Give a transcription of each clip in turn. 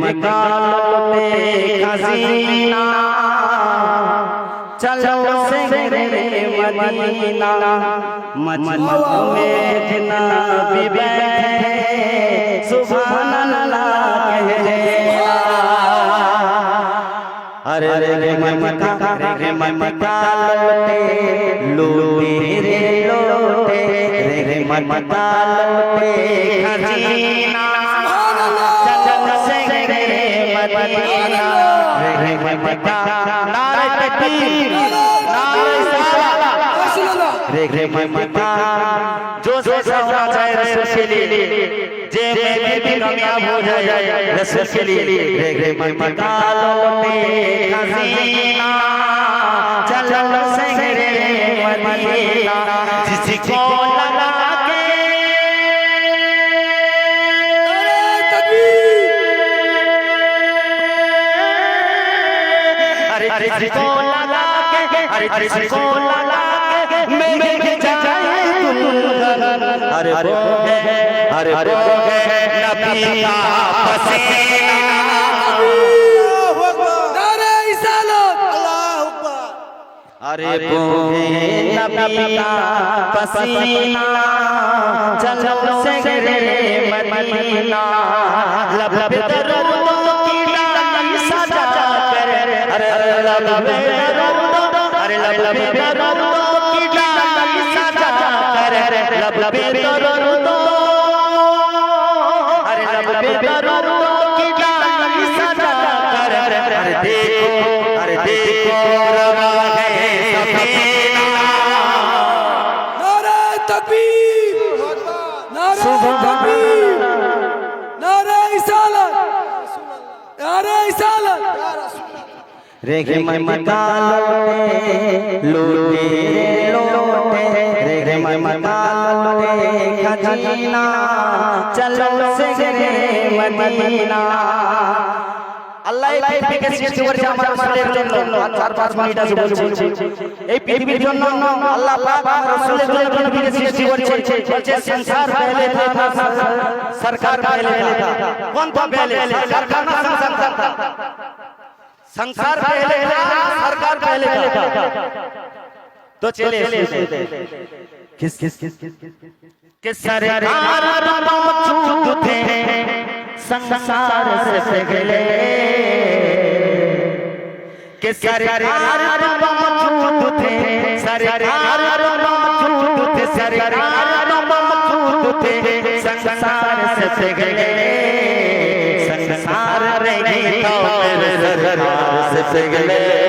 মত কালতে খাসিনা চলো से रे मदीना मजमू में जिना भी बैठे सुभान अल्लाह कहले अरे रे रे ममता रे रे ममता लोटे लोटे रे लोटे रे रे ममता लोटे खजीना। चल से रे मदीना रे रे ममता नारे तकबीर नारे सलाम रे रे ममता के लिए। जे में भी कामयाब हो जाए रसूल के लिए। रे रे ममता लोटे खजीना। चलो से रे मदीना जिसको लगा के। अरे जिसको लगा के। अरे जिसको लगा के। मेरे जाए हर वो है हर वो है नबी का पसीना अरे बोहे नबी का पसीना चलो से रे मदीना लब लब दरों की लाल सजा कर अरे लब लब दरों अरे लब लब दरों की लाल कर लब लब दरूदों अरे लब लब दरूदों की डाली सजा कर अरे देखो अरे देखो रवा है सफीना নারে তাকবীর নারে তাকবীর নারে ইসালত নারে ইসালত रे गे मैं मता लोटे लोटे लोटे रे गे मैं मता लोटे खजीना चलो से रे मदीना আল্লাহ এই পৃথিবীকে সৃষ্টি করেছে আমার রাসূলের জন্য আর চার পাঁচ মিনিট আছে বলছি এই পৃথিবীর জন্য আল্লাহ পাক আমার রাসূলের জন্য পৃথিবীকে সৃষ্টি করেছে বলছে संसार पहले था सरकार पहले था कौन था पहले सरकार का ना संसार था संसार पहले था सरकार पहले था तो चले किस किस किस किस किस सरकार मौजूद थे संसार से पहले कि सरकार मौजूद थे सरकार मौजूद थे सरकार मौजूद थे संसार से पहले संसार रही तो मेरे सरकार से पहले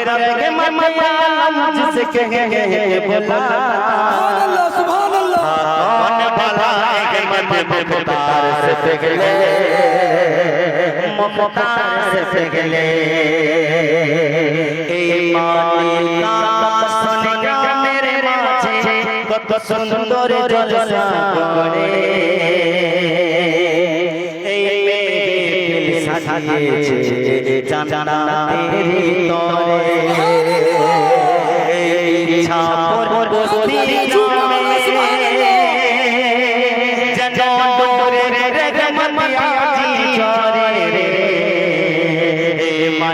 तेरा देखे मलम जिसके बोला सुभान अल्लाह भला के मुख्तार से गले मुख्तार से गले ईमान का सुन मेरे माझे কত সুন্দর জলসা করে এই মেয়ে সাজিয়েছে জান্নাতের তরে ছাপর বস্তি গ্রামে যেন ডোরের রেগমতিয়াজি চরে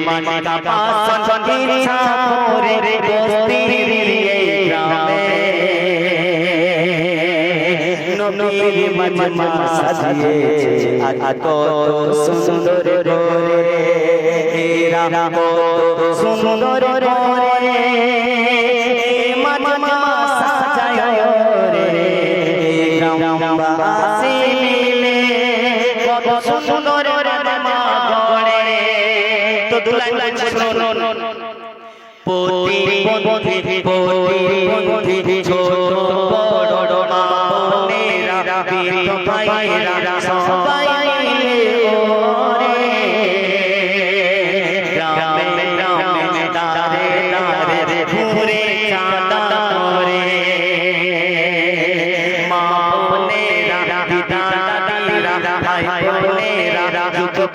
মানিকা পাসন্দির ছাপরে বস্তি গ্রামে। নবী সাজিয়েছে। আর সুন্দর রে কত সুন্দর রে মজমা সাজায় রে। গ্রামবাসী মিলে কত সুন্দর গড়ে তো দুলাই শুনুন বোনেরা বীর ভাইরা সবাই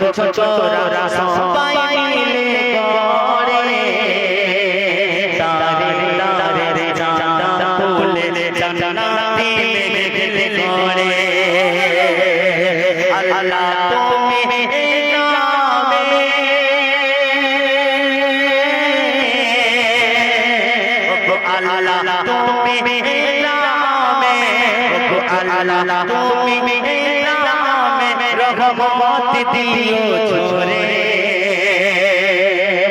ছোটরা সবাই মিলে করে তারে তারে চাঁদা তুলে জান্নাতি মেঘে করে আল্লাহ তুমি গ্রামে আল্লাহ তুমি গ্রামে আল্লাহ তুমি রহমত দিও ছোরে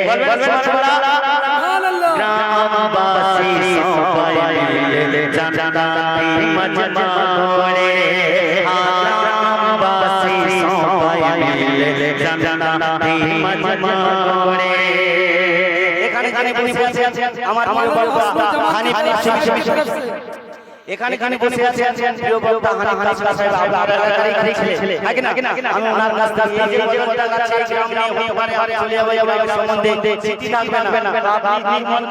বলবেন সুবহানাল্লাহ গ্রামবাসী সবাই মিলে জান্নাতি মজমা করে গ্রামবাসী সবাই মিলে জান্নাতি মজমা করে এখানে এখানে বসে আছে আমার প্রিয় বক্তা হানিফ সাহেব এখানে এখানে বসে আছে প্রিয় বক্তা হানিফ সাহেব আপনারা এলাকারই ছেলে আগে না আমি ওনার কাছ থেকে যে যে কথা আছে গ্রাম নিয়ে ওপারে চলে যাব সম্বন্ধে চিঠি থাকবে না আপনি